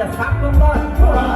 ละซักลงก่อนต้น